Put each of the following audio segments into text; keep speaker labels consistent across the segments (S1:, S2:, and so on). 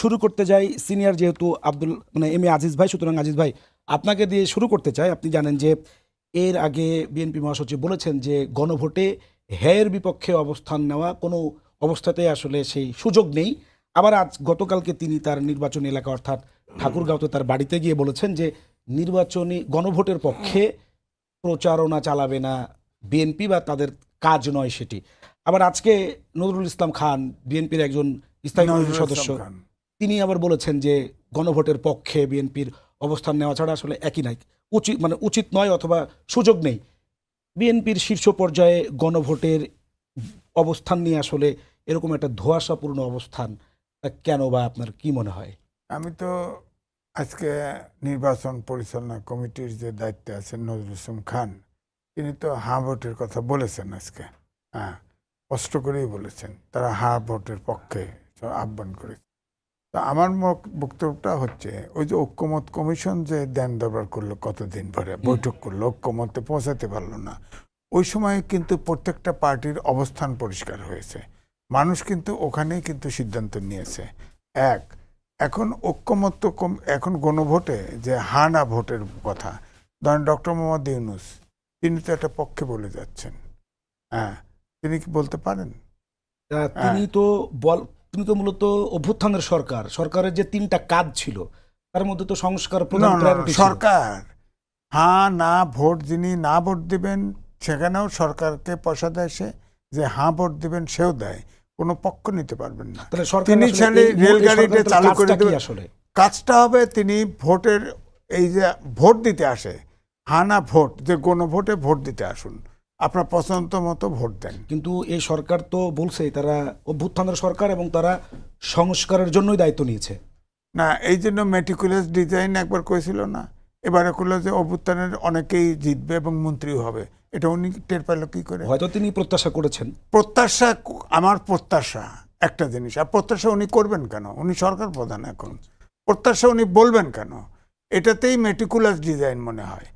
S1: শুরু করতে যাই সিনিয়র যেহেতু আব্দুল মানে এম এ আজিজ ভাই সুতরাং আজিজ ভাই আপনাকে দিয়ে শুরু করতে চাই। আপনি জানেন যে এর আগে বিএনপি মহাসচিব বলেছেন যে গণভোটে হ্যায়ের বিপক্ষে অবস্থান নেওয়া কোনো অবস্থাতে আসলে সেই সুযোগ নেই। আবার আজ গতকালকে তিনি তার নির্বাচনী এলাকা অর্থাৎ ঠাকুরগাঁওতে তার বাড়িতে গিয়ে বলেছেন যে নির্বাচনী গণভোটের পক্ষে প্রচারণা চালাবে না বিএনপি বা তাদের কাজ নয় সেটি। আবার আজকে নজরুল ইসলাম খান বিএনপির একজন স্থায়ী সদস্য। তিনি আবার বলেছেন যে গণভোটের পক্ষে বিএনপির অবস্থান নেওয়া ছাড়া আসলে একই নাই। উচিত মানে উচিত নয় অথবা সুযোগ নেই। বিএনপির শীর্ষ পর্যায়ে গণভোটের অবস্থান নিয়ে আসলে এরকম একটা ধোঁয়াশাপূর্ণ অবস্থান কেন বা আপনার কি মনে হয়?
S2: আমি তো আজকে নির্বাচন পরিচালনা কমিটির যে দায়িত্বে আছেন নজরুল ইসলাম খান, তিনি তো হা ভোটের কথা বলেছেন আজকে। হ্যাঁ স্পষ্ট করেই বলেছেন, তারা হাঁ ভোটের পক্ষে আহ্বান করেছে। তো আমার বক্তব্যটা হচ্ছে ওই যে ঐক্যমত কমিশন যে দেন দরবার করল কতদিন পরে বৈঠক করল ঐক্যমতে পৌঁছাতে পারল না ওই সময় কিন্তু প্রত্যেকটা পার্টির অবস্থান পরিষ্কার হয়েছে। মানুষ কিন্তু ওখানেই কিন্তু সিদ্ধান্ত নিয়েছে। এক এখন ঐক্যমত্য কম- এখন গণভোটে যে হা না ভোটের কথা ধরেন ডক্টর মোহাম্মদ ইউনুস তিনি তো একটা পক্ষে বলে যাচ্ছেন। হ্যাঁ তিনি কি বলতে পারেন?
S1: তিনি তো বল তিনি তো মূলত অভ্যুত্থানের সরকার। সরকারের যে তিনটা কাজ ছিল তার মধ্যে তো সংস্কার প্রধান
S2: সরকার। হ্যাঁ না ভোট যিনি না ভোট দিবেন সেখানেও সরকারকে পয়সা দেয় সে। যে হ্যাঁ ভোট দিবেন সেও দেয়। কোনো পক্ষ নিতে পারবেন না। তিনি চাইলে
S1: এই
S2: রেলগাড়িটা চালু করে দেবেন।
S1: আসলে?
S2: কাজটা হবে তিনি ভোটের এই যে ভোট দিতে আসে। হানা ভোট যে গণভোটে ভোট দিতে আসুন। আপনার পছন্দ মতো ভোট দেন।
S1: কিন্তু এই সরকার তো বলছে তারা অভ্যুত্থানের সরকার এবং তারা সংস্কারের জন্যই দায়িত্ব নিয়েছে।
S2: না এই জন্য মেটিকুলাস ডিজাইন একবার করেছিল না। এবারে করল যে অভ্যুত্থানের অনেকেই জিতবে এবং মন্ত্রীও হবে। এটা উনি টের পেল কী করে?
S1: হয়তো তিনি প্রত্যাশা করেছেন।
S2: প্রত্যাশা আমার প্রত্যাশা একটা জিনিস আর প্রত্যাশা উনি করবেন কেন? উনি সরকার প্রধান এখন। প্রত্যাশা উনি বলবেন কেন? এটাতেই মেটিকুলাস ডিজাইন মনে হয়।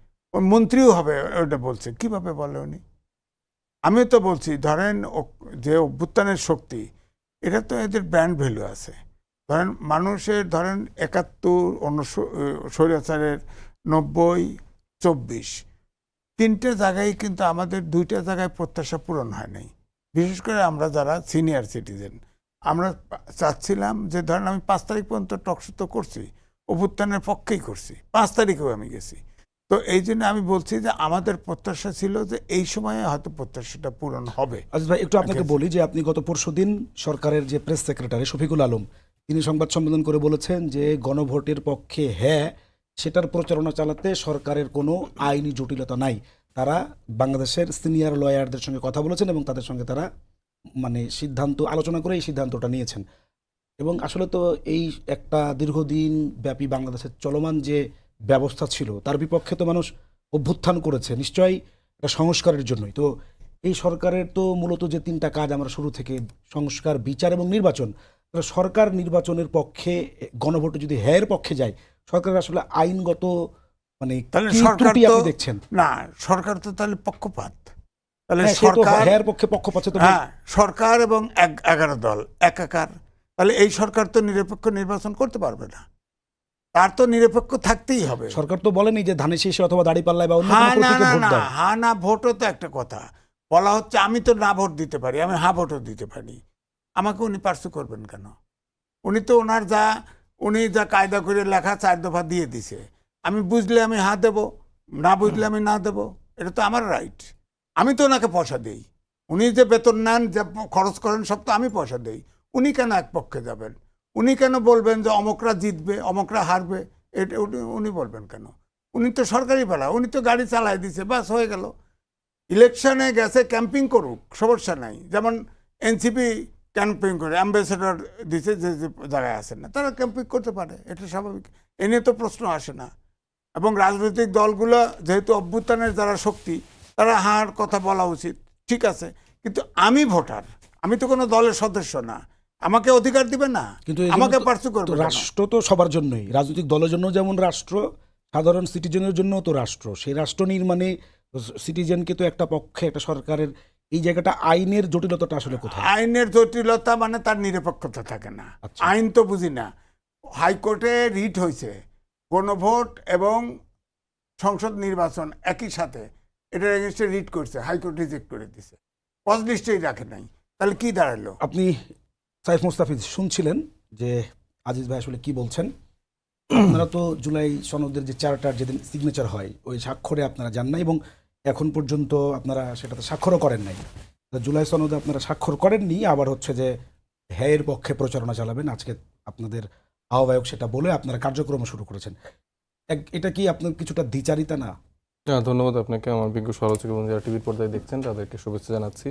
S2: মন্ত্রীও হবে ওটা বলছে। কীভাবে বলে উনি? আমি তো বলছি, ধরেন যে অভ্যুত্থানের শক্তি, এটা তো এদের ব্র্যান্ড ভ্যালু আছে। ধরেন মানুষের, ধরেন একাত্তর অন্য নব্বই, চব্বিশ, তিনটে জায়গায় কিন্তু আমাদের দুইটা জায়গায় প্রত্যাশা পূরণ হয় নাই। বিশেষ করে আমরা যারা সিনিয়র সিটিজেন আমরা চাচ্ছিলাম যে ধরেন আমি পাঁচ তারিখ পর্যন্ত টকশো তো করছি, অভ্যুত্থানের পক্ষেই করছি, পাঁচ তারিখেও আমি গেছি। তো এই জন্য আমি বলছি যে আমাদের প্রত্যাশা ছিল যে এই সময়ে হয়তো প্রত্যাশাটা পূরণ হবে।
S1: আজিজ ভাই একটু আপনাকে বলি যে আপনি গত পরশুদিন সরকারের যে প্রেস সেক্রেটারি শফিকুল আলম তিনি সংবাদ সম্মেলন করে বলেছেন যে গণভোটের পক্ষে হ্যাঁ সেটার প্রচারণা চালাতে সরকারের কোনো আইনি জটিলতা নাই। তারা বাংলাদেশের সিনিয়র লয়ারদের সঙ্গে কথা বলেছেন এবং তাদের সঙ্গে তারা মানে সিদ্ধান্ত আলোচনা করে এই সিদ্ধান্তটা নিয়েছেন। এবং আসলে তো এই একটা দীর্ঘদিন ব্যাপী বাংলাদেশের চলমান যে ব্যবস্থা ছিল। তার বিপক্ষে তো মানুষ অভ্যুত্থান করেছে। নিশ্চয়ই এটা সংস্কারের জন্যই। তো এই সরকারের তো মূলত যে তিনটা কাজ আমরা শুরু থেকে সংস্কার বিচার এবং নির্বাচন সরকার নির্বাচনের পক্ষে গণভোটে যদি হ্যায়ের পক্ষে যায় সরকারের আসলে আইনগত মানে
S2: তাহলে সরকার তো
S1: দেখছেন?
S2: না সরকার তো তাহলে পক্ষপাত। তাহলে
S1: হ্যাঁ,
S2: সরকার
S1: হ্যায়ের পক্ষে পক্ষপাত
S2: হ্যাঁ সরকার এবং এক- এগারো দল একাকার। তাহলে এই সরকার তো নিরপেক্ষ নির্বাচন করতে পারবে না। তার তো নিরপেক্ষ থাকতেই হবে।
S1: সরকার তো বলেনি যে ধানের শীষে অথবা দাড়িপাল্লায় বা অন্য
S2: হ্যাঁ না
S1: প্রতীকে
S2: না না
S1: দাও
S2: না ভোটও তো একটা কথা। বলা হচ্ছে আমি তো না ভোট দিতে পারি আমি হ্যাঁ ভোটও দিতে পারি। আমাকে উনি পার্সু করবেন কেন? উনি তো ওনার যা উনি যা কায়দা করে লেখা চার দফা দিয়ে দিছে। আমি বুঝলে আমি হা দেব না বুঝলে আমি না দেব এটা তো আমার রাইট আমি তো ওনাকে পয়সা দিই। উনি যে বেতন নেন যে খরচ করেন সব তো আমি পয়সা দিই। উনি কেন এক পক্ষে যাবেন? উনি কেন বলবেন যে অমকরা জিতবে, অমকরা হারবে? এটা উনি বলবেন কেন? উনি তো সরকারি পালা উনি তো গাড়ি চালায় দিছে, বাস হয়ে গেল। ইলেকশনে গেছে, ক্যাম্পিং করুক সমস্যা নাই। যেমন এনসিপি ক্যাম্পিং করে, অ্যাম্বাসেডর দিছে, যে যে জায়গায় আসেন না, তারা ক্যাম্পিং করতে পারে, এটা স্বাভাবিক। এ নিয়ে তো প্রশ্ন আসে না। এবং রাজনৈতিক দলগুলো যেহেতু অভ্যুত্থানের যারা শক্তি, তারা হার কথা বলা উচিত, ঠিক আছে। কিন্তু আমি ভোটার, আমি তো কোনো দলের সদস্য না। আমাকে অধিকার দিবে না
S1: কিন্তু
S2: আমাকে পার্সু করবে
S1: রাষ্ট্র তো সবার জন্যই। রাজনৈতিক দলের জন্য যেমন রাষ্ট্র সাধারণ সিটিজেনের জন্য তো রাষ্ট্র। সেই রাষ্ট্র নির্মাণে সিটিজেনকে তো একটা পক্ষে একটা সরকারের এই জায়গাটা আইনের জটিলতাটা আসলে কোথায়?
S2: আইনের জটিলতা মানে তার নিরপেক্ষতা থাকে না।
S1: আচ্ছা।
S2: আইন তো বুঝি না। হাইকোর্টে রিট হয়েছে। গণভোট এবং সংসদ নির্বাচন একই সাথে এটার এগেনস্টে রিট করছে হাইকোর্ট রিজেক্ট করে দিছে। পজ লিস্টেই রাখে নাই। তাহলে কি দাঁড়াল?
S1: আপনি সাইফ মুস্তাফিজ, শুনছিলেন যে আজিজ ভাই আসলে কি বলছেন? আপনারা তো জুলাই সনদের যে চারটার যেদিন সিগনেচার হয়, ওই স্বাক্ষরে আপনারা যান নাই এবং এখন পর্যন্ত আপনারা সেটাতে স্বাক্ষরও করেন নাই। জুলাই সনদে আপনারা স্বাক্ষর করেননি, আবার হচ্ছে যে হ্যায়ের পক্ষে প্রচারণা চালাবেন। আজকে আপনাদের আহ্বায়ক সেটা বলে আপনারা কার্যক্রম শুরু করেছেন। এটা কি আপনার কিছুটা দ্বিচারিতা না?
S3: হ্যাঁ ধন্যবাদ আপনাকে। আমার বিজ্ঞ সমালোচক এবং যারা টিভির পর্দায় দেখছেন, তাদেরকে শুভেচ্ছা জানাচ্ছি।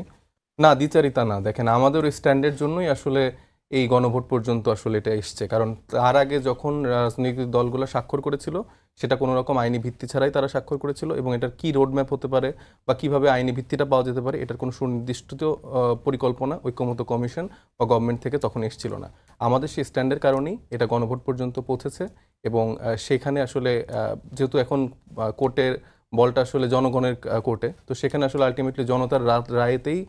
S3: না, দ্বিচারিতা না। দেখেন, আমাদের ওই স্ট্যান্ডের জন্যই আসলে এই গণভোট পর্যন্ত আসলে এটা এসছে। কারণ তার আগে যখন রাজনৈতিক দলগুলো স্বাক্ষর করেছিল, সেটা কোনো রকম আইনি ভিত্তি ছাড়াই তারা স্বাক্ষর করেছিল এবং এটার কি রোডম্যাপ হতে পারে বা কীভাবে আইনি ভিত্তিটা পাওয়া যেতে পারে, এটার কোনো সুনির্দিষ্ট পরিকল্পনা ঐক্যমত কমিশন বা গভর্নমেন্ট থেকে তখন এসেছিল না। আমাদের সেই স্ট্যান্ডের কারণেই এটা গণভোট পর্যন্ত পৌঁছেছে এবং সেখানে আসলে যেহেতু এখন কোর্টের বলটা আসলে জনগণের কোর্টে তো সেখানে আসলে আলটিমেটলি জনতার রায়েতেই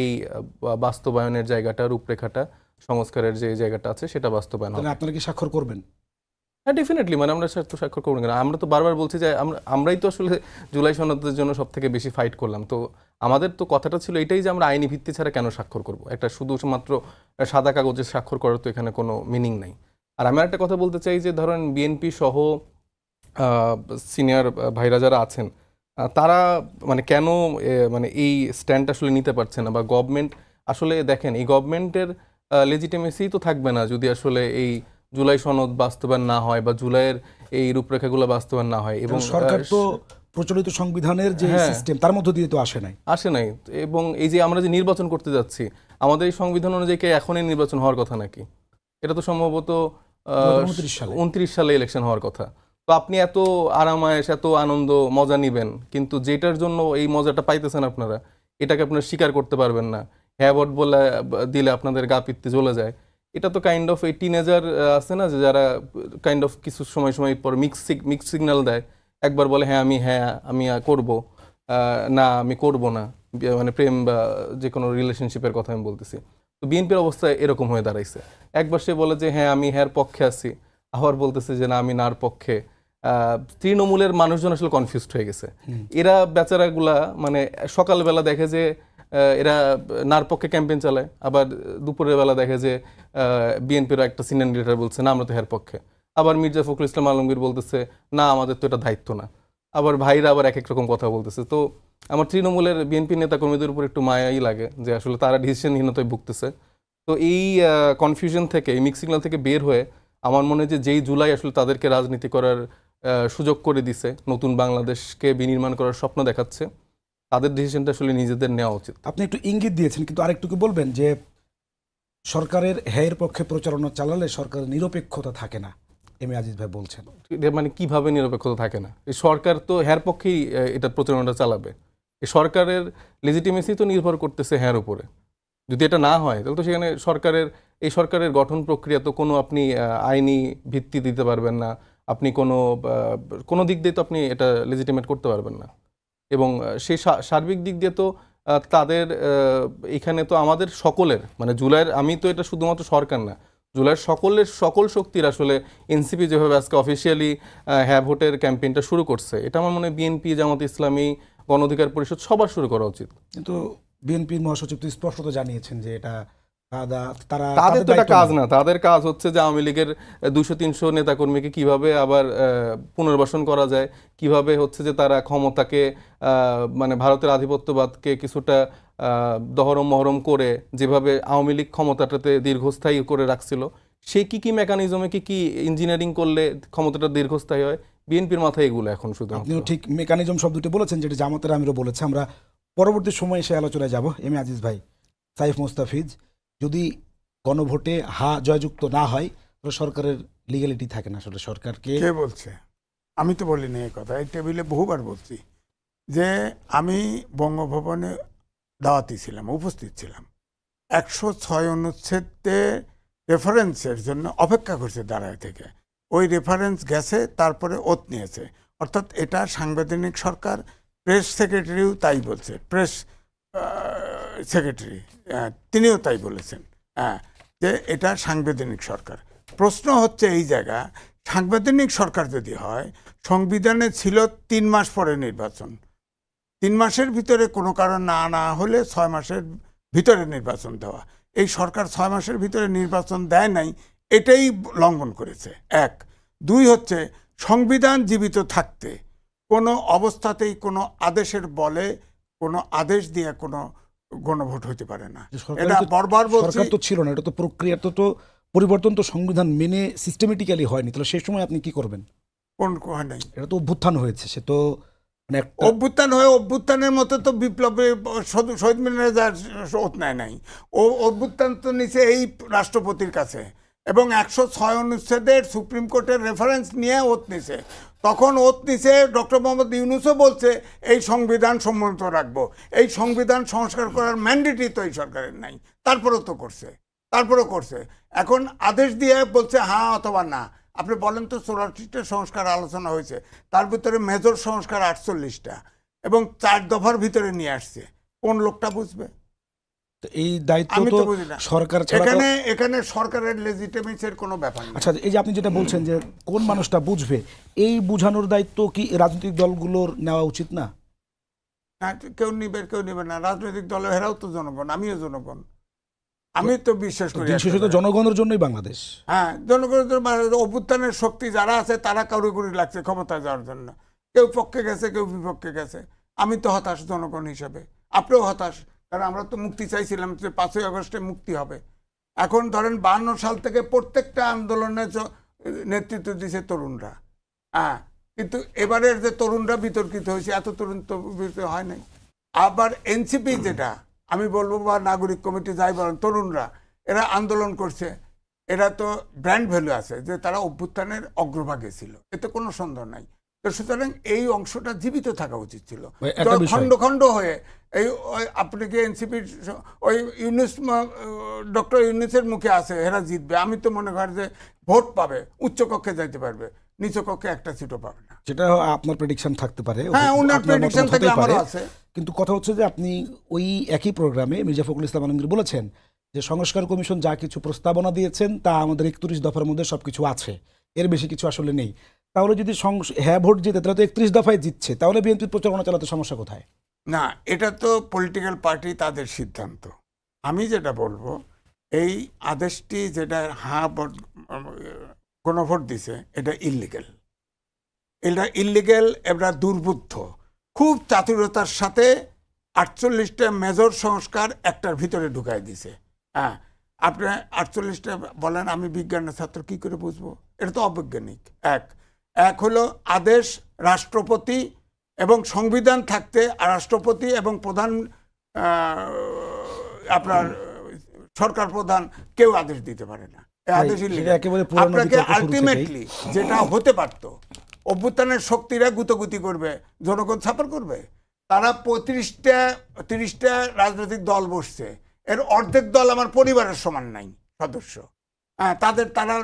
S3: এই বাস্তবায়নের জায়গাটা রূপরেখাটা সংস্কারের যে জায়গাটা আছে সেটা বাস্তবায়ন হবে।
S1: আপনারা কি স্বাক্ষর করবেন?
S3: হ্যাঁ ডেফিনেটলি মানে আমরা তো স্বাক্ষর করব না আমরা তো বারবার বলছি যে আমরা আমরাই তো আসলে জুলাই সনদের জন্য সব থেকে বেশি ফাইট করলাম। তো আমাদের তো কথাটা ছিল এটাই যে আমরা আইনি ভিত্তি ছাড়া কেন স্বাক্ষর করব? একটা শুধুমাত্র সাদা কাগজে স্বাক্ষর করার তো এখানে কোনো মিনিং নাই। আর আমি একটা কথা বলতে চাই যে ধরেন বিএনপি সহ সিনিয়র ভাইরা যারা আছেন তারা মানে কেন মানে এই স্ট্যান্ড আসলে নিতে পারছে না? বা গভর্নমেন্ট আসলে দেখেন এই গভর্নমেন্টের লেজিটিমেসি তো থাকবে না যদি আসলে এই জুলাই সনদ বাস্তবায়ন না হয় বা জুলাইয়ের এই রূপরেখাগুলো বাস্তবায়ন না হয় এবং
S1: সরকার তো প্রচলিত সংবিধানের যে
S3: হ্যাঁ।
S1: সিস্টেম তার মধ্য দিয়ে তো আসে নাই।
S3: আসে নাই। এবং এই যে আমরা যে নির্বাচন করতে যাচ্ছি আমাদের এই সংবিধান অনুযায়ী এখনই নির্বাচন হওয়ার কথা নাকি? এটা তো সম্ভবত
S1: 2029 সালে।
S3: উনত্রিশ সালে ইলেকশন হওয়ার কথা। তো আপনি এত আরামায়েশ, এত আনন্দ, মজা নিবেন, কিন্তু যেটার জন্য এই মজাটা পাইতেছেন আপনারা, এটাকে আপনারা স্বীকার করতে পারবেন না। হ্যাঁ বট বলে, দিলে আপনাদের গা পিত্তে চলে যায়। এটা তো কাইন্ড অফ এই টিনেজার আছে না, যে যারা কাইন্ড অফ কিছু সময় সময় পর মিক্স মিক্স সিগন্যাল দেয়। একবার বলে হ্যাঁ আমি হ্যাঁ আমি করব। না, আমি করব না। মানে প্রেম বা যে কোনো রিলেশনশিপের কথা আমি বলতেছি। তো বিএনপির অবস্থা এরকম হয়ে দাঁড়াইছে। একবার সে বলে যে হ্যাঁ আমি, হ্যার পক্ষে আছি। আবার বলতেছে যে, না, আমি নার পক্ষে। তৃণমূলের মানুষজন আসলে কনফিউজড হয়ে গেছে। এরা বেচারাগুলা মানে সকালবেলা দেখে যে এরা নার পক্ষে ক্যাম্পেইন চালায়, আবার দুপুরের বেলা দেখে যে বিএনপির একটা সিনিয়র লিডার বলছে, না, আমরা তো হের পক্ষে। আবার মির্জা ফখরুল ইসলাম আলমগীর বলতেছে, না, আমাদের তো এটা দায়িত্ব না। আবার ভাইরা আবার এক এক রকম কথা বলতেছে। তো আমার তৃণমূলের বিএনপি নেতাকর্মীদের উপর একটু মায়াই লাগে যে, আসলে তারা ডিসিশনহীনতায় ভুগতেছে। তো এই কনফিউশন থেকে, এই মিক্সিগনাল থেকে বের হয়ে, আমার মনে হয় যে, যেই জুলাই আসলে তাদেরকে রাজনীতি করার সুযোগ করে দিছে নতুন বাংলাদেশকে বিনির্মাণ করার স্বপ্ন দেখাচ্ছে। তাদের ডিসিশনটা আসলে নিজেদের নেওয়া উচিত।
S1: আপনি একটু ইঙ্গিত দিয়েছেন কিন্তু আরেকটু কি বলবেন যে সরকারের হ্যায়ের পক্ষে প্রচারণা চালালে সরকারের নিরপেক্ষতা থাকে না এম এ আজিজ ভাই বলছেন।
S3: মানে কীভাবে নিরপেক্ষতা থাকে না? এই সরকার তো হ্যার পক্ষেই এটা প্রচারণাটা চালাবে। এই সরকারের লেজিটিমেসি তো নির্ভর করতেছে হ্যার উপরে। যদি এটা না হয় তাহলে তো সেখানে সরকারের এই সরকারের গঠন প্রক্রিয়া তো কোনো আপনি আইনি ভিত্তি দিতে পারবেন না। আপনি কোনো কোনো দিক দিয়ে তো আপনি এটা লেজিটিমেট করতে পারবেন না। এবং সেই সার্বিক দিক দিয়ে তো তাদের এখানে তো আমাদের সকলের মানে জুলাইয়ের, আমি তো এটা শুধুমাত্র সরকার না, জুলাইয়ের সকলের, সকল শক্তির আসলে এনসিপি যেভাবে আজকে অফিসিয়ালি হ্যাঁ ভোটের ক্যাম্পেইনটা শুরু করছে, এটা আমার মনে হয় বিএনপি জামাত ইসলামী, গণ অধিকার পরিষদ সবার শুরু করা উচিত।
S1: কিন্তু বিএনপির মহাসচিব তো স্পষ্টত জানিয়েছেন যে এটা
S3: তাদের তো এটা কাজ না তাদের কাজ হচ্ছে যে আওয়ামী লীগের দুশো তিনশো নেতাকর্মীকে কীভাবে আবার পুনর্বাসন করা যায় কীভাবে হচ্ছে যে তারা ক্ষমতাকে মানে ভারতের আধিপত্যবাদকে কিছুটা দহরম মহরম করে যেভাবে আওয়ামী লীগ ক্ষমতাটাতে দীর্ঘস্থায়ী করে রাখছিল সেই কি কি মেকানিজমে কি কি ইঞ্জিনিয়ারিং করলে ক্ষমতাটা দীর্ঘস্থায়ী হয়? বিএনপির মাথায় এগুলো এখন শুধু
S1: আপনিও ঠিক মেকানিজম শব্দটি বলেছেন যেটা জামাতের আমিরও বলেছে। আমরা পরবর্তী সময়ে সে আলোচনায় যাব। এম আজিজ ভাই সাইফ মুস্তাফিজ যদি গণভোটে হা জয়যুক্ত না হয়, তাহলে সরকারের লিগ্যালিটি থাকে না। আসলে সরকারকে
S2: কে বলছে? আমি তো বলিনি এই কথা। এই টেবিলে বহুবার বলছি যে আমি বঙ্গভবনে দাওয়াতি ছিলাম, উপস্থিত ছিলাম। একশো ছয় অনুচ্ছেদে রেফারেন্সের জন্য অপেক্ষা করছে দাঁড়ায় থেকে। ওই রেফারেন্স গেছে, তারপরে ওত নিয়েছে। অর্থাৎ এটা সাংবিধানিক সরকার প্রেস সেক্রেটারিও তাই বলছে। প্রেস সেক্রেটারি তিনিও তাই বলেছেন হ্যাঁ যে এটা সাংবিধানিক সরকার। প্রশ্ন হচ্ছে এই জায়গা, সাংবিধানিক সরকার যদি হয়, সংবিধানে ছিল তিন মাস পরে নির্বাচন। তিন মাসের ভিতরে কোনো কারণ না না হলে ছয় মাসের ভিতরে নির্বাচন দেওয়া। এই সরকার ছয় মাসের ভিতরে নির্বাচন দেয় নাই, এটাই লঙ্ঘন করেছে। এক। দুই হচ্ছে, সংবিধান জীবিত থাকতে কোনো অবস্থাতেই কোনো আদেশের বলে, কোনো আদেশ দিয়ে কোনো গণভোট হতে পারে না। এটা বারবার বলছি
S1: সরকার তো ছিল না এটা তো প্রক্রিয়া তো তো পরিবর্তন তো সংবিধান মেনে সিস্টেমেটিক্যালি হয়নি। তাহলে সেই সময় আপনি কি করবেন?
S2: কোন হয় নাই।
S1: এটা তো অভ্যুত্থান হয়েছে সে তো মানে
S2: অভ্যুত্থান হয়ে অভ্যুত্থানের মতো তো বিপ্লবে শহীদ- শহীদ মিনারে যার ওত নেয় নাই। ও অভ্যুত্থান তো নিচে এই রাষ্ট্রপতির কাছে। এবং একশো ছয় অনুচ্ছেদের সুপ্রিম কোর্টের রেফারেন্স নিয়ে ওত নিছে। তখন ওত নিছে ডক্টর মোহাম্মদ ইউনুসও বলছে, এই সংবিধান সম্মত রাখব। এই সংবিধান সংস্কার করার ম্যান্ডেটই তো এই সরকারের নাই। তারপরেও তো করছে। তারপরেও করছে। এখন আদেশ দিয়ে বলছে হ্যাঁ অথবা না। আপনি বলেন তো চৌরাশিটা সংস্কার আলোচনা হয়েছে, তার ভিতরে মেজর সংস্কার আটচল্লিশটা এবং চার দফার ভিতরে নিয়ে আসছে। কোন লোকটা বুঝবে?
S1: এই দায়িত্ব তো
S2: না।
S1: সরকার
S2: এখানে এখানে সরকারের লেজিটিমেসির কোনো ব্যাপার নেই।
S1: আচ্ছা এই যে আপনি যেটা বলছেন যে কোন মানুষটা বুঝবে এই বুঝানোর দায়িত্ব কি রাজনৈতিক দলগুলোর নেওয়া উচিত না?
S2: না, কেউ নিবে কেউ নিবে না। রাজনৈতিক দল এরাও তো জনগণ আমিও জনগণ। আমি তো বিশ্বাস করি
S1: দিন শেষে তো
S2: একেবারে।
S1: জনগণের জন্যই বাংলাদেশ।
S2: হ্যাঁ জনগণের মানে অভ্যুত্থানের শক্তি যারা আছে তারা কাউরি লাগছে ক্ষমতায় যাওয়ার জন্য। কেউ পক্ষে গেছে কেউ বিপক্ষে গেছে। আমি তো হতাশ জনগণ হিসাবে। আপনিও হতাশ। কারণ আমরা তো মুক্তি চাইছিলাম যে পাঁচই আগস্টে মুক্তি হবে। এখন ধরেন বান্ন সাল থেকে প্রত্যেকটা আন্দোলনে নেতৃত্ব দিছে তরুণরা। হ্যাঁ কিন্তু এবারের যে তরুণরা বিতর্কিত হয়েছে এত তরুণ তো বিতর্কিত হয় নাই। আবার এনসিপি যেটা আমি বলব বা নাগরিক কমিটি যাই বলেন তরুণরা এরা আন্দোলন করছে। এরা তো ব্র্যান্ড ভ্যালু আছে যে তারা অভ্যুত্থানের অগ্রভাগে ছিল। এতে কোনো সন্দেহ নাই। তো সুতরাং এই অংশটা জীবিত থাকা উচিত ছিল। খণ্ড খণ্ড হয়ে এই আপনি কি এনসিপির ওই ইউনুস ডক্টর ইউনুসের মুখে আছে এরা জিতবে। আমি তো মনে করি যে ভোট পাবে উচ্চ কক্ষে যাইতে পারবে নিচ কক্ষে একটা সিটও পাবে না।
S1: যেটা আপনার প্রেডিকশন থাকতে পারে
S2: হ্যাঁ ওনার প্রেডিকশন। আমারও আছে।
S1: কিন্তু কথা হচ্ছে যে আপনি ওই একই প্রোগ্রামে মির্জা ফখরুল ইসলাম আলমগীর বলেছেন যে সংস্কার কমিশন যা কিছু প্রস্তাবনা দিয়েছেন তা আমাদের একত্রিশ দফার মধ্যে সবকিছু আছে। এর বেশি কিছু আসলে নেই। তাহলে যদি হ্যাঁ ভোট জিতে তাহলে তো একত্রিশ দফায় জিতছে। তাহলে বিএনপির প্রচারণা চালাতে সমস্যা কোথায়?
S2: না, এটা তো পলিটিক্যাল পার্টি তাদের সিদ্ধান্ত। আমি যেটা বলব, এই আদেশটি যেটা হা ভোট গণভোট দিছে, এটা ইলিগেল এটা ইলিগেল এটা দুর্বুদ্ধ। খুব চাতুরতার সাথে আটচল্লিশটা মেজর সংস্কার একটার ভিতরে ঢুকাই দিছে। হ্যাঁ আপনি আটচল্লিশটা বলেন, আমি বিজ্ঞানের ছাত্র, কি করে বুঝব? এটা তো অবৈজ্ঞানিক। এক এক হলো আদেশ রাষ্ট্রপতি এবং সংবিধান থাকতে রাষ্ট্রপতি এবং প্রধান আপনার সরকার প্রধান কেউ আদেশ দিতে পারে না। আদেশ আপনাকে। আলটিমেটলি যেটা হতে পারত অভ্যুত্থানের শক্তিরা গুতগুতি করবে জনগণ ছাপার করবে। তারা পঁয়ত্রিশটা তিরিশটা রাজনৈতিক দল বসছে। এর অর্ধেক দল আমার পরিবারের সমান নাই সদস্য। হ্যাঁ তাদের তারা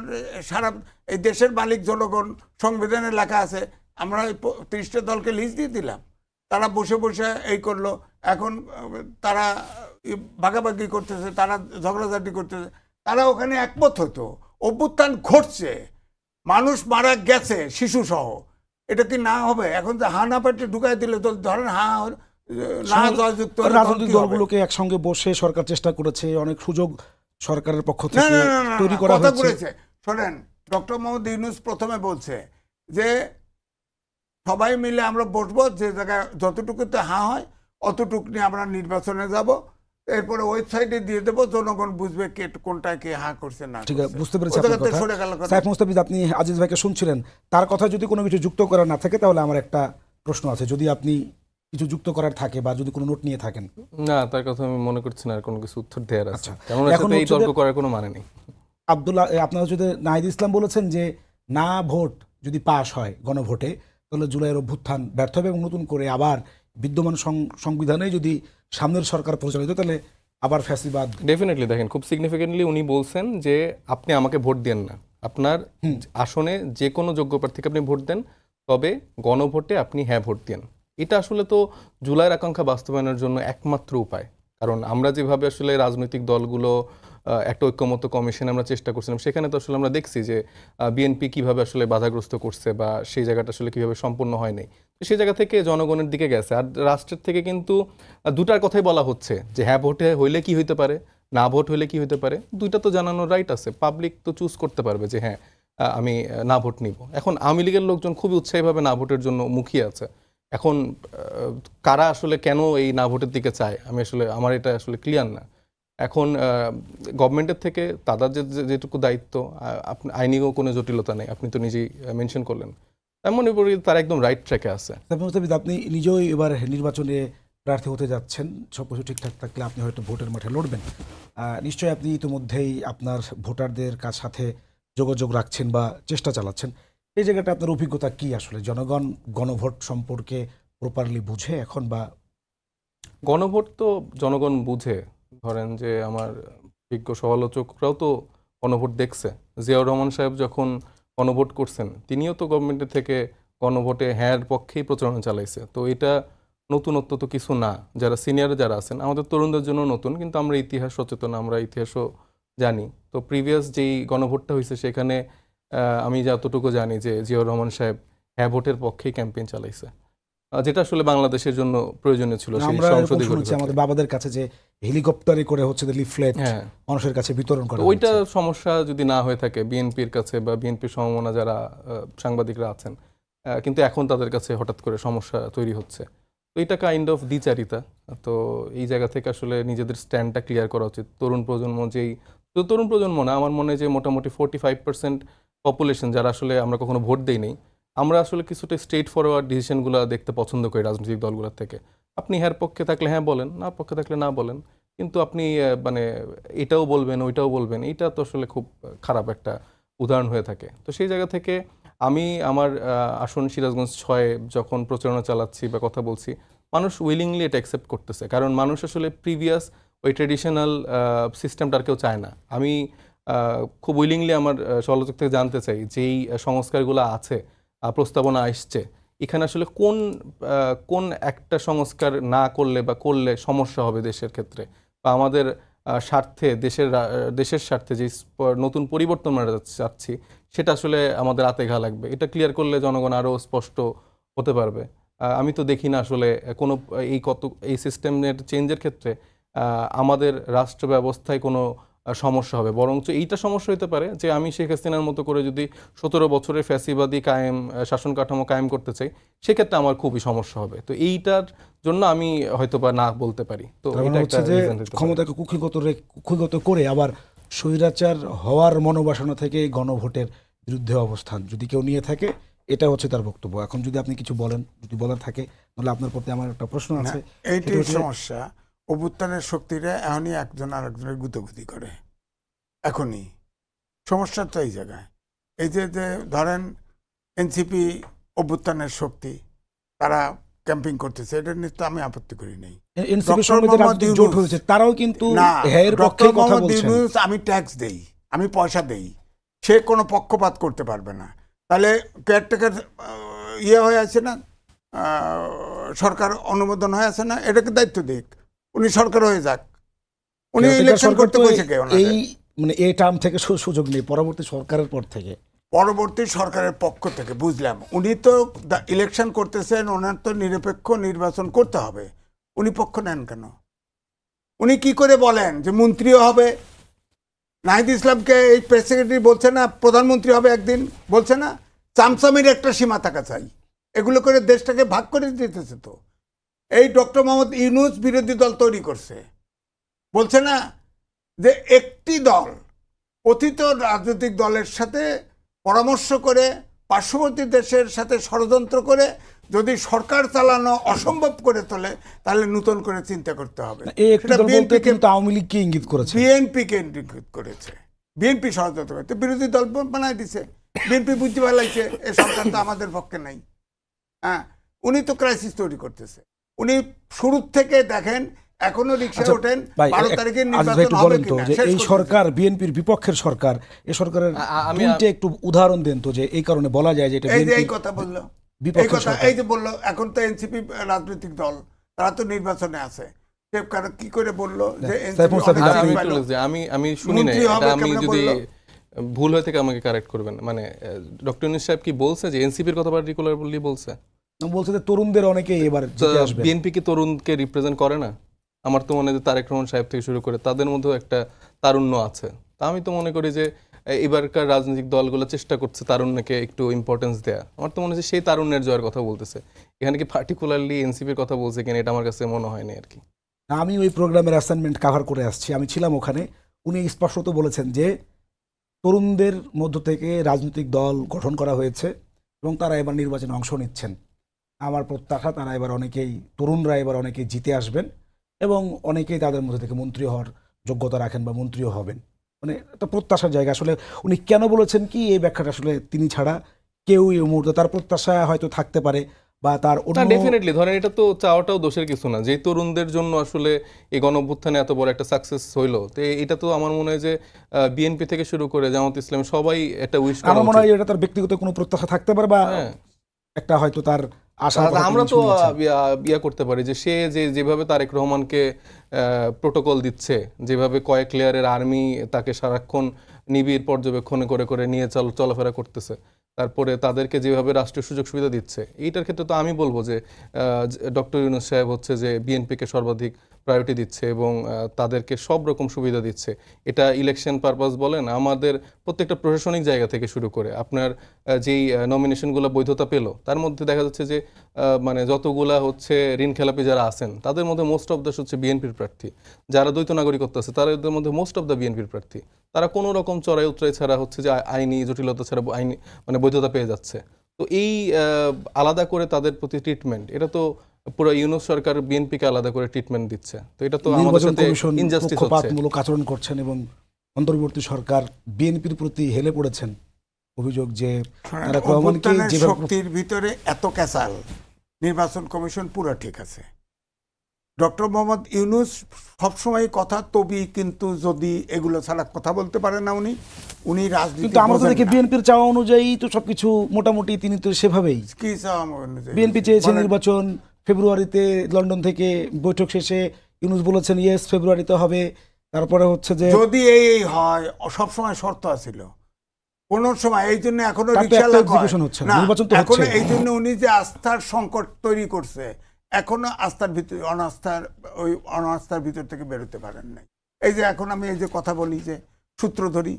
S2: সারা এই দেশের মালিক জনগণ সংবিধানে লেখা আছে আমরা এই তিরিশটা দলকে লিজ দিয়ে দিলাম। তারা বসে বসে এই করল। এখন তারা ভাগাভাগি করতেছে তারা ঝগড়াঝাটি করতেছে। তারা ওখানে একমত হতো। অভ্যুত্থান ঘটছে। মানুষ মারা গেছে শিশু সহ এটা কি না হবে? এখন যে হা না পেটে ঢুকাই দিলে তো ধরেন হা না জয়যুক্ত
S1: রাজনৈতিক দলগুলোকে একসঙ্গে বসে সরকার চেষ্টা করেছে অনেক সুযোগ সরকারের পক্ষ থেকে তৈরি করা হয়েছে।
S2: শোনেন ডক্টর মোহাম্মদ ইউনুস প্রথমে বলছে যে সবাই মিলে আমরা বসবো যে জায়গায় যতটুকুতে হা হয় অতটুকু নিয়ে আমরা নির্বাচনে যাব। এরপরে ওয়েবসাইটে দিয়ে দেবো জনগণ বুঝবে কে কোনটা কে হা করছে না
S1: ঠিক আছে বুঝতে পেরেছি। সাইফ মুস্তাফিজ আপনি আজিজ ভাইকে শুনছিলেন তার কথা যদি কোনো কিছু যুক্ত করা না থাকে তাহলে আমার একটা প্রশ্ন আছে। যদি আপনি কিছু যুক্ত করার থাকে বা যদি কোনো নোট নিয়ে থাকেন।
S3: না তার কথা আমি মনে করছি না আর কোনো কিছু উত্তর দেওয়ার আছে।
S1: আচ্ছা, এখন
S3: এই তর্ক করার কোনো মানে নেই।
S1: আবদুল্লাহ আপনার যদি নাহিদ ইসলাম বলেছেন যে না ভোট যদি পাশ হয় গণভোটে তাহলে জুলাইয়ের অভ্যুত্থান ব্যর্থ হবে এবং নতুন করে আবার বিদ্যমান সংবিধানে যদি সামনের সরকার পরিচালিত তাহলে আবার ফ্যাসিবাদ।
S3: ডেফিনেটলি দেখেন খুব সিগনিফিকেন্টলি উনি বলছেন যে আপনি আমাকে ভোট দেন না। আপনার আসনে যে কোনো যোগ্য প্রার্থীকে আপনি ভোট দেন তবে গণভোটে আপনি হ্যাঁ ভোট দেন। এটা আসলে তো জুলাইয়ের আকাঙ্ক্ষা বাস্তবায়নের জন্য একমাত্র উপায়। কারণ আমরা যেভাবে আসলে রাজনৈতিক দলগুলো একটা ঐক্যমত কমিশন আমরা চেষ্টা করছিলাম। সেখানে তো আসলে আমরা দেখছি যে বিএনপি কীভাবে আসলে বাধাগ্রস্ত করছে বা সেই জায়গাটা আসলে কীভাবে সম্পূর্ণ হয় নাই তো সেই জায়গা থেকে জনগণের দিকে গেছে। আর রাষ্ট্রের থেকে কিন্তু দুটার কথাই বলা হচ্ছে যে হ্যাঁ ভোটে হইলে কি হইতে পারে? না, ভোট হইলে কি হইতে পারে? দুইটা তো জানানোর রাইট আছে। পাবলিক তো চুজ করতে পারবে যে হ্যাঁ আমি না ভোট নিব। এখন আওয়ামী লীগের লোকজন খুবই উৎসাহীভাবে না ভোটের জন্য মুখিয়ে আছে। এখন কারা আসলে কেন এই না ভোটের দিকে চায়? আমি আসলে, আমার এটা আসলে ক্লিয়ার না। এখন গভর্নমেন্টের থেকে তাদের যে যেটুকু দায়িত্ব আইনিও কোনো জটিলতা নেই। আপনি তো নিজেই মেনশন করলেন। আমি মনে করি তারা একদম রাইট ট্র্যাকে আছে।
S1: আপনি নিজেও এবার নির্বাচনে প্রার্থী হতে যাচ্ছেন। সব কিছু ঠিকঠাক থাকলে আপনি হয়তো ভোটের মাঠে লড়বেন। নিশ্চয়ই আপনি ইতিমধ্যেই আপনার ভোটারদের কাছ সাথে যোগাযোগ রাখছেন বা চেষ্টা চালাচ্ছেন। এই জায়গাটা আপনার অভিজ্ঞতা কি আসলে? জনগণ গণভোট সম্পর্কে প্রপারলি বুঝে এখন বা
S3: গণভোট তো জনগণ বুঝে। ধরেন যে আমার বিজ্ঞ সমালোচকরাও তো গণভোট দেখছে। জিয়াউর রহমান সাহেব যখন গণভোট করছেন, তিনিও তো গভর্নমেন্টের থেকে গণভোটে হ্যাঁর পক্ষেই প্রচারণা চালাইছে। তো এটা নতুনত্ব তো কিছু না। যারা সিনিয়র যারা আছেন, আমাদের তরুণদের জন্য নতুন, কিন্তু আমরা ইতিহাস সচেতন, আমরা ইতিহাসও জানি। তো প্রিভিয়াস যেই গণভোটটা হয়েছে, সেখানে আমি যতটুকু জানি যে জিয়াউর রহমান সাহেব হ্যাঁ ভোটের পক্ষেই ক্যাম্পেইন চালাইছে। যেটা আসলে বাংলাদেশের জন্য প্রয়োজনীয় ছিল
S1: আমরা শুনেছি আমাদের বাবাদের কাছে যে হেলিকপ্টারে করে হচ্ছে লিফলেট
S3: হ্যাঁ।
S1: মানুষের কাছে বিতরণ করা
S3: ওইটা সমস্যা যদি না হয়ে থাকে বিএনপির কাছে বা বিএনপির সমমনা যারা সাংবাদিকরা আছেন কিন্তু এখন তাদের কাছে হঠাৎ করে সমস্যা তৈরি হচ্ছে। তো এটা কাইন্ড অফ দ্বিচারিতা। তো এই জায়গা থেকে আসলে নিজেদের স্ট্যান্ডটা ক্লিয়ার করা উচিত। তরুণ প্রজন্ম যেই তো তরুণ প্রজন্ম না আমার মনে হয় যে মোটামুটি ফোর্টি ফাইভ পার্সেন্ট পপুলেশন যারা আসলে আমরা কখনো ভোট দেই নেই আমরা আসলে কিছুটা স্ট্রেট ফরওয়ার্ড ডিসিশনগুলো দেখতে পছন্দ করি রাজনৈতিক দলগুলোর থেকে। আপনি হ্যার পক্ষে থাকলে হ্যাঁ বলেন, না পক্ষে থাকলে না বলেন। কিন্তু আপনি মানে এটাও বলবেন, ওইটাও বলবেন এটা তো আসলে খুব খারাপ একটা উদাহরণ হয়ে থাকে। তো সেই জায়গা থেকে আমি আমার আসন সিরাজগঞ্জ ছয়ে যখন প্রচারণা চালাচ্ছি বা কথা বলছি, মানুষ উইলিংলি এটা অ্যাকসেপ্ট করতেছে। কারণ মানুষ আসলে প্রিভিয়াস ওই ট্রেডিশনাল সিস্টেমটা আর কেউ চায় না। আমি খুব উইলিংলি আমার সমালোচক থেকে জানতে চাই, যেই সংস্কারগুলো আছে প্রস্তাবনা আসছে, এখানে আসলে কোন কোন একটা সংস্কার না করলে বা করলে সমস্যা হবে দেশের ক্ষেত্রে? বা আমাদের স্বার্থে, দেশের দেশের স্বার্থে যে নতুন পরিবর্তন আমরা চাচ্ছি, সেটা আসলে আমাদের আতে ঘা লাগবে। এটা ক্লিয়ার করলে জনগণ আরও স্পষ্ট হতে পারবে। আমি তো দেখি না আসলে কোনো, এই কত, এই সিস্টেমের চেঞ্জের ক্ষেত্রে আমাদের রাষ্ট্র ব্যবস্থায় কোনো সমস্যা হবে। বরঞ্চ এইটা সমস্যা হতে পারে যে আমি শেখ হাসিনার মতো করে যদি সতেরো বছরের ফ্যাসিবাদী কায়েম আহ, শাসন কাঠামো কায়েম করতে চাই সেক্ষেত্রে আমার খুবই সমস্যা হবে। তো এইটার জন্য আমি হয়তো বা না বলতে পারি। তো
S1: মানে
S3: এটা
S1: হচ্ছে যে। ক্ষমতাকে কুক্ষিগত রে- কুক্ষিগত করে আবার স্বৈরাচার হওয়ার মনোবাসনা থেকে গণভোটের বিরুদ্ধে অবস্থান যদি কেউ নিয়ে থাকে এটা হচ্ছে তার বক্তব্য। এখন যদি আপনি কিছু বলেন যদি বলার থাকে তাহলে আপনার প্রতি আমার একটা প্রশ্ন আছে।
S2: এইটাই
S1: হচ্ছে-
S2: সমস্যা। অভ্যুত্থানের শক্তিরা এখনই একজন আরেকজনের গুতগুতি করে। এখনই। সমস্যা তো এই জায়গায়। এই যে যে ধরেন এনসিপি অভ্যুত্থানের শক্তি তারা ক্যাম্পিং করতেছে এটা নিয়ে তো আমি আপত্তি করি নেই।
S1: তারাও কিন্তু
S2: আমি ট্যাক্স দেই আমি পয়সা দেই। সে কোনো পক্ষপাত করতে পারবে না। তাহলে কেয়ারটেকার ইয়ে হয়ে আছে না? সরকার অনুমোদন হয়ে আছে না? এটাকে দায়িত্ব দিক। উনি সরকার হয়ে যাক। উনি ইলেকশন করতে বসে কে?
S1: এই মানে এই টার্ম থেকে সুযোগ নেই পরবর্তী সরকারের পর থেকে।
S2: পরবর্তী সরকারের পক্ষ থেকে বুঝলাম। উনি তো ইলেকশন করতেছেন ওনার তো নিরপেক্ষ নির্বাচন করতে হবে। উনি পক্ষ নেন কেন? উনি কি করে বলেন যে মন্ত্রীও হবে? নাহিদ ইসলামকে এই প্রেস সেক্রেটারি বলছে না প্রধানমন্ত্রী হবে একদিন? বলছে না চামচামির একটা সীমা থাকা চাই। এগুলো করে দেশটাকে ভাগ করে দিতেছে তো। এই ডক্টর মোহাম্মদ ইউনুস বিরোধী দল তৈরি করছে। বলছে না যে একটি দল অতীত রাজনৈতিক দলের সাথে পরামর্শ করে পার্শ্ববর্তী দেশের সাথে ষড়যন্ত্র করে যদি সরকার চালানো অসম্ভব করে তোলে তাহলে নতুন করে চিন্তা করতে হবে। বিএনপিকে
S1: কিন্তু আওয়ামী লীগকে ইঙ্গিত করেছে।
S2: বিএনপিকে ইন্ডিকেট করেছে। বিএনপি ষড়যন্ত্র করতে বিরোধী দল বানায় দিছে। বিএনপি বুঝতে পারলাইছে এ সরকার তো আমাদের পক্ষে নাই। হ্যাঁ উনি তো ক্রাইসিস তৈরি করতেছে। উনি শুরু থেকে দেখেন এখনও রিক্সা
S1: আচ্ছা,
S2: ওঠেন বারো
S1: এক-
S2: তারিখে নির্বাচন হবে
S1: তো যে এই সরকার বিএনপির বিপক্ষের সরকার এই সরকারের দুইটা একটু উদাহরণ দেন তো যে এই কারণে বলা যায় যে এটা
S2: এই এই কথা বলল এই কথা এই যে বলল এখন তো এনসিপি রাজনৈতিক দল তারা তো নির্বাচনে আছে। কি করে বলল যে
S3: আচ্ছা, আমি আমি শুনি আমি যদি ভুল হয়ে থেকে আমাকে কারেক্ট করবেন। মানে ডক্টর ইউনুস সাহেব কি বলছে যে এনসিপির কথা পার্টিকুলারলি বলছে?
S1: বলছে যে তরুণদের অনেকে এবার
S3: বিএনপি কি তরুণকে রিপ্রেজেন্ট করে না? আমার তো মনে হয় তারেক রহমান সাহেব থেকে শুরু করে তাদের মধ্যেও একটা তারুণ্য আছে। তা আমি তো মনে করি যে এবারকার রাজনৈতিক দলগুলো চেষ্টা করছে তারুণ্যকে একটু ইম্পর্টেন্স দেয়া। আমার তো মনে হয় যে সেই তারুণ্যের জয়ের কথা বলতেছে। এখানে কি পার্টিকুলারলি এনসিপির কথা বলছে কিনা এটা আমার কাছে মনে হয়নি আর কি।
S1: আমি ওই প্রোগ্রামের অ্যাসাইনমেন্ট কাভার করে আসছি। আমি ছিলাম ওখানে। উনি স্পষ্টত বলেছেন যে তরুণদের মধ্য থেকে রাজনৈতিক দল গঠন করা হয়েছে এবং তারা এবার নির্বাচনে অংশ নিচ্ছেন। আমার প্রত্যাশা তারা এবার অনেকেই তরুণরা এবার অনেকেই জিতে আসবেন এবং অনেকেই তাদের মধ্যে থেকে মন্ত্রী হওয়ার যোগ্যতা রাখেন বা মন্ত্রীও হবেন। মানে একটা প্রত্যাশার জায়গা। আসলে উনি কেন বলেছেন কি এই ব্যাখ্যাটা আসলে তিনি ছাড়া কেউ এই মুহূর্তে তার প্রত্যাশা হয়তো থাকতে পারে বা তার
S3: ডেফিনেটলি ধরেন এটা তো চাওয়াটাও দোষের কিছু না। যে তরুণদের জন্য আসলে এই গণঅভ্যুত্থানে এত বড় একটা সাকসেস হইল তো এটা তো আমার মনে হয় যে বিএনপি থেকে শুরু করে জামাত ইসলাম সবাই একটা উইশ
S1: আমার মনে হয় এটা তার ব্যক্তিগত কোনো প্রত্যাশা থাকতে পারে বা
S3: হ্যাঁ।
S1: একটা হয়তো তার
S3: আমরা তো বিয়া করতে পারি যে সে যে যেভাবে তারেক রহমানকে প্রোটোকল দিচ্ছে যেভাবে কয়েক লেয়ারের আর্মি তাকে সারাক্ষণ নিবিড় পর্যবেক্ষণ করে করে নিয়ে চল চলাফেরা করতেছে তারপরে তাদেরকে যেভাবে রাষ্ট্রীয় সুযোগ সুবিধা দিচ্ছে এইটার ক্ষেত্রে তো আমি বলব যে ডক্টর ইউনুস সাহেব হচ্ছে যে বিএনপিকে সর্বাধিক প্রায়োরিটি দিচ্ছে এবং তাদেরকে সব রকম সুবিধা দিচ্ছে। এটা ইলেকশন পারপাস বলেন, আমাদের প্রত্যেকটা প্রশাসনিক জায়গা থেকে শুরু করে আপনার যেই নমিনেশনগুলো বৈধতা পেল, তার মধ্যে দেখা যাচ্ছে যে মানে যতগুলা হচ্ছে ঋণ খেলাপি যারা আছেন, তাদের মধ্যে মোস্ট অফ দ্য হচ্ছে বিএনপির প্রার্থী। যারা দ্বৈত নাগরিকত্ব আছে তাদের মধ্যে মোস্ট অফ দ্য বিএনপির প্রার্থী। তারা কোনো রকম চড়াই উত্তরাই ছাড়া হচ্ছে যে আইনি জটিলতা ছাড়া আইনি মানে বৈধতা পেয়ে যাচ্ছে। তো এই আলাদা করে তাদের প্রতি ট্রিটমেন্ট এটা তো পুরো ইউনুস সরকার বিএনপিকে আলাদা করে ট্রিটমেন্ট দিচ্ছে। তো এটা তো আমাদের সাথে ইনজাস্টিস হচ্ছে।
S1: পক্ষপাতমূলক আচরণ করছেন এবং অন্তর্বর্তী সরকার বিএনপির প্রতি হেলে পড়েছেন। অভিযোগ যে
S2: শক্তির ভিতরে এত ক্যাসাল। নির্বাচন কমিশন পুরো ঠিক আছে। ডক্টর মোহাম্মদ ইউনুস সবসময় কথা তবি কিন্তু যদি এগুলো ছাড়া কথা বলতে পারেন না উনি উনি রাজনীতি
S1: কিন্তু আমরা তো দেখি বিএনপির চাওয়া অনুযায়ী তো সবকিছু মোটামুটি তিনি তো সেভাবেই
S2: কি চাওয়া অনুযায়ী?
S1: বিএনপি চেয়েছে নির্বাচন ফেব্রুয়ারিতে লন্ডন থেকে বৈঠক শেষে ইউনুস বলেছেন ইয়েস ফেব্রুয়ারিতে হবে তারপরে হচ্ছে যে
S2: যদি এই এই হয় সবসময় শর্ত আছিল কোন সময় এই জন্য এখনও হয়।
S1: হচ্ছে না, এখনও।
S2: এই জন্য উনি যে আস্থার সংকট তৈরি করছে এখনও আস্থার ভিতরে অনাস্থার ওই অনাস্থার ভিতর থেকে বেরোতে পারেন নাই এই যে এখন আমি এই যে কথা বলি যে সূত্র ধরি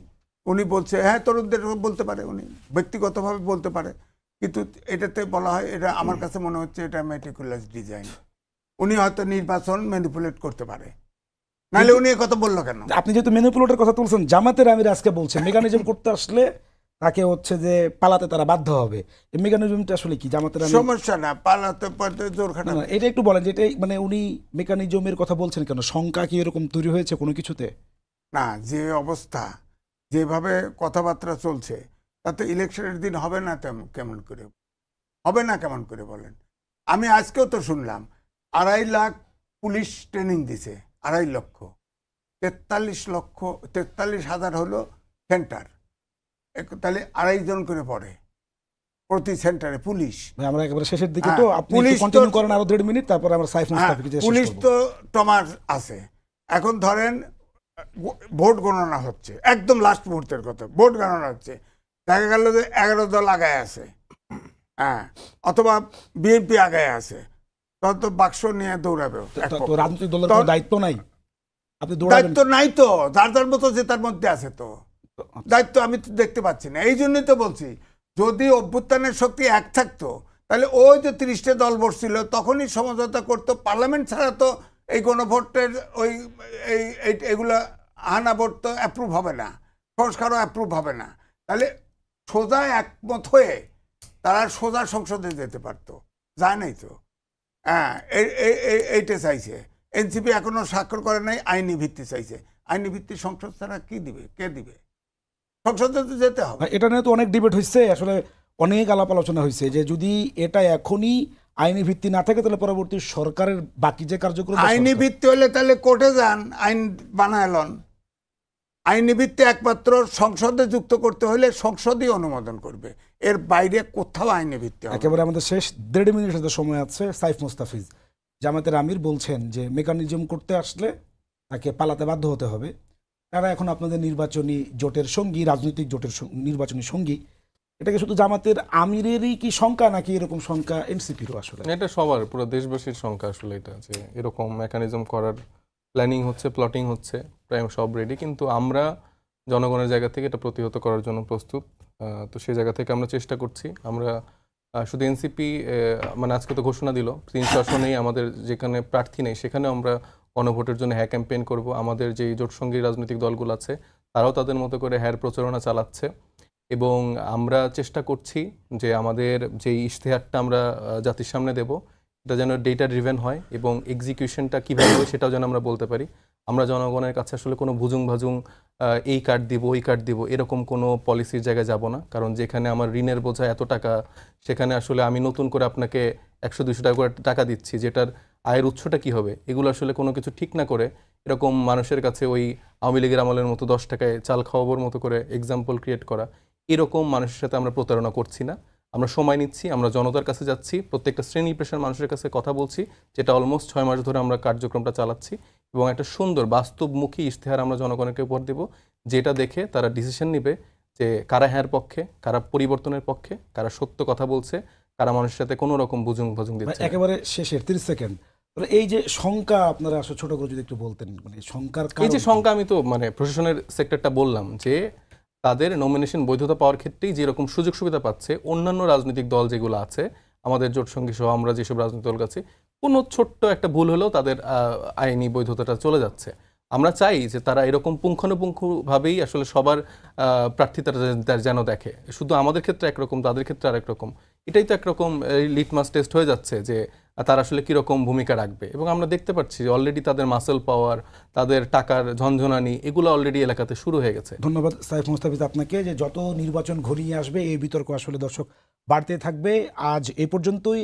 S2: উনি বলছে হ্যাঁ তরুণদের বলতে পারে উনি ব্যক্তিগতভাবে বলতে পারে কিন্তু এটাতে বলা হয় এটা আমার কাছে মনে হচ্ছে এটা মেটিকুলাস ডিজাইন উনি হয়তো নির্বাচন ম্যানিপুলেট করতে পারে। নাহলে উনি এ কথা বলল কেন?
S1: আপনি যেহেতু ম্যানিপুলেটর কথা তুলছেন জামাতের আমির আজকে বলছেন মেকানিজম করতে আসলে তাকে হচ্ছে যে পালাতে তারা বাধ্য হবে। মেকানিজমটা আসলে কি? জামাতের
S2: সমস্যা না পালাতে পারতে জোর
S1: না, এটা একটু বলেন যে এটা মানে উনি মেকানিজমের কথা বলছেন কেন? শঙ্কা কি এরকম তৈরি হয়েছে কোনো কিছুতে?
S2: না যে অবস্থা যেভাবে কথাবার্তা চলছে তাতে ইলেকশনের দিন হবে না কেমন করে? হবে না কেমন করে বলেন? আমি আজকেও তো শুনলাম আড়াই লাখ পুলিশ ট্রেনিং দিছে আড়াই লক্ষ। তেতাল্লিশ লক্ষ তেতাল্লিশ হাজার হলো সেন্টার তাহলে আড়াই জন করে পড়ে প্রতি সেন্টারে পুলিশ।
S1: আমরা একেবারে শেষের দিকে
S2: হ্যাঁ,
S1: তো
S2: পুলিশ
S1: কন্টিনিউ করেন আরও দেড় মিনিট তারপর আমরা সাইফ
S2: হ্যাঁ,
S1: মুস্তাফিকে যে
S2: পুলিশ। তো টমার আছে। এখন ধরেন ভোট গণনা হচ্ছে একদম লাস্ট মুহূর্তের কথা ভোট গণনা হচ্ছে। দেখা গেল যে এগারো দল আগায় আছে। হ্যাঁ অথবা বিএনপি আগায় আছে। তখন তো বাক্স নিয়ে দৌড়াবে
S1: রাজনৈতিক দলের দায়িত্ব নাই? আপনি
S2: দায়িত্ব নাই তো যার যার মতো যে তার মধ্যে আছে তো। দায়িত্ব আমি তো দেখতে পাচ্ছি না। এই জন্যই তো বলছি যদি অভ্যুত্থানের শক্তি এক থাকতো তাহলে ওই যে তিরিশটা দল বসছিল তখনই সমঝোতা করতো। পার্লামেন্ট ছাড়া তো এই গণভোটের ওই এই এই- এগুলা আনা ভোট তো অ্যাপ্রুভ হবে না। সংস্কারও অ্যাপ্রুভ হবে না। তাহলে সোজা একমত হয়ে তারা সোজা সংসদে যেতে পারতো। যায় নাই তো। হ্যাঁ এই- এই- এই- এইটা চাইছে। এনসিপি এখনও স্বাক্ষর করে নাই আইনি ভিত্তি চাইছে। আইনি ভিত্তি সংসদ ছাড়া কি দিবে? কে দিবে? সংসদে তো যেতে হবে।
S1: এটা নিয়ে তো অনেক ডিবেট হয়েছে আসলে অনেক আলাপ আলোচনা হয়েছে যে যদি এটা এখনই আইনি ভিত্তি না থাকে তাহলে পরবর্তী সরকারের বাকি যে কার্যক্রম
S2: আইনি ভিত্তি হলে তাহলে কোর্টে যান আইন বানায়লন ভিত্তি একমাত্র সংসদে যুক্ত করতে হলে সংসদই অনুমোদন করবে। এর বাইরে কোথাও আইনি ভিত্তি
S1: একেবারে আমাদের শেষ দেড় মিনিট হাতে সময় আছে সাইফ মুস্তাফিজ। জামাতের আমির বলছেন যে মেকানিজম করতে আসলে তাকে পালাতে বাধ্য হতে হবে। তারা এখন আপনাদের নির্বাচনী জোটের সঙ্গী রাজনৈতিক জোটের নির্বাচনী সঙ্গী। এটাকে শুধু জামাতের আমিরেরই কি শঙ্কা নাকি এরকম শঙ্কা এনসিপিরও আসলে?
S3: এটা সবার পুরো দেশবাসীর সংখ্যা আসলে এটা যে এরকম মেকানিজম করার প্ল্যানিং হচ্ছে প্লটিং হচ্ছে, প্রায় সব রেডি কিন্তু আমরা জনগণের জায়গা থেকে এটা প্রতিহত করার জন্য প্রস্তুত। তো সেই জায়গা থেকে আমরা চেষ্টা করছি। আমরা শুধু এনসিপি মানে আজকে তো ঘোষণা দিল তিনশো আসনেই আমাদের যেখানে প্রার্থী নেই সেখানে আমরা গণভোটের জন্য হ্যাঁ ক্যাম্পেইন করব। আমাদের যেই জোটসঙ্গী রাজনৈতিক দলগুলো আছে, তারাও তাদের মতো করে হ্যার প্রচারণা চালাচ্ছে। এবং আমরা চেষ্টা করছি যে আমাদের যে ইশতেহারটা আমরা জাতির সামনে দেব এটা যেন ডেটা ড্রিভেন হয় এবং এক্সিকিউশনটা কীভাবে হবে সেটাও যেন আমরা বলতে পারি। আমরা জনগণের কাছে আসলে কোনো ভুজুং ভাজুং এই কার্ড দিব, ওই কার্ড দিব, এরকম কোনো পলিসির জায়গায় যাব না। কারণ যেখানে আমার ঋণের বোঝা এত টাকা, সেখানে আসলে আমি নতুন করে আপনাকে একশো দুশো টাকা করে টাকা দিচ্ছি, যেটার আয়ের উৎসটা কি হবে? এগুলো আসলে কোনো কিছু ঠিক না করে এরকম মানুষের কাছে ওই আওয়ামী লীগের আমলের মতো দশ টাকায় চাল খাওয়াবার মতো করে এক্সাম্পল ক্রিয়েট করা, এরকম মানুষের সাথে আমরা প্রতারণা করছি না। আমরা সময় নিচ্ছি আমরা জনতার কাছে যাচ্ছি প্রত্যেকটা শ্রেণি পেশার মানুষের কাছে কথা বলছি যেটা অলমোস্ট ছয় মাস ধরে আমরা কার্যক্রমটা চালাচ্ছি এবং একটা সুন্দর বাস্তবমুখী ইশতেহার আমরা জনগণকে উপর দেব যেটা দেখে তারা ডিসিশন নেবে যে কারা হ্যাঁর পক্ষে কারা পরিবর্তনের পক্ষে কারা সত্য কথা বলছে কারা মানুষের সাথে কোনো রকম বুজুং ভুজুং
S1: মানে
S3: দিচ্ছে
S1: একেবারে শেষের তিরিশ সেকেন্ড এই যে শঙ্কা আপনারা আসলে ছোট করে যদি একটু বলতেন মানে শঙ্কার
S3: এই যে
S1: কি?
S3: সংখ্যা আমি তো মানে প্রশাসনের সেক্টরটা বললাম যে তাদের নমিনেশন বৈধতা পাওয়ার ক্ষেত্রেই যেরকম সুযোগ সুবিধা পাচ্ছে, অন্যান্য রাজনৈতিক দল যেগুলো আছে, আমাদের জোট সঙ্গী সহ আমরা যেসব রাজনৈতিক দল আছে, কোনো ছোট্ট একটা ভুল হলেও তাদের আইনি বৈধতাটা চলে যাচ্ছে। আমরা চাই যে তারা এরকম পুঙ্খানুপুঙ্খভাবেই আসলে সবার যেন- যেন দেখে। শুধু আমাদের ক্ষেত্রে একরকম, তাদের ক্ষেত্রে আরেক রকম এটাই তো একরকম লিটমাস টেস্ট হয়ে যাচ্ছে যে তারা আসলে কীরকম ভূমিকা রাখবে। এবং আমরা দেখতে পাচ্ছি যে অলরেডি তাদের মাসেল পাওয়ার তাদের টাকার ঝনঝনানি, এগুলো অলরেডি এলাকাতে শুরু হয়ে গেছে।
S1: ধন্যবাদ সাইফ মুস্তাফিজ আপনাকে যে যত নির্বাচন ঘনিয়ে আসবে এই বিতর্ক আসলে দর্শক বাড়তে থাকবে। আজ এ পর্যন্তই।